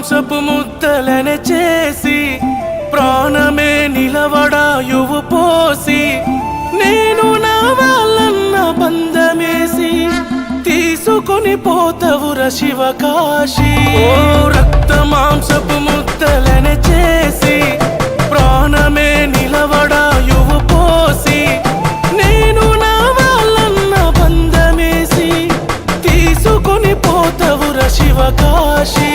మాంసపు ముద్దలని చేసి ప్రాణమే నిలవడాయువు పోసి నేను నా వాళ్ళన్న బంధమేసి తీసుకొని పోతవుర శివకాశి. ఓ రక్త మాంసపు ముద్దలని చేసి ప్రాణమే నిలవడాయువు పోసి నేను నా వాళ్ళన్న బంధమేసి పోతవు పోతవుర శివకాశి.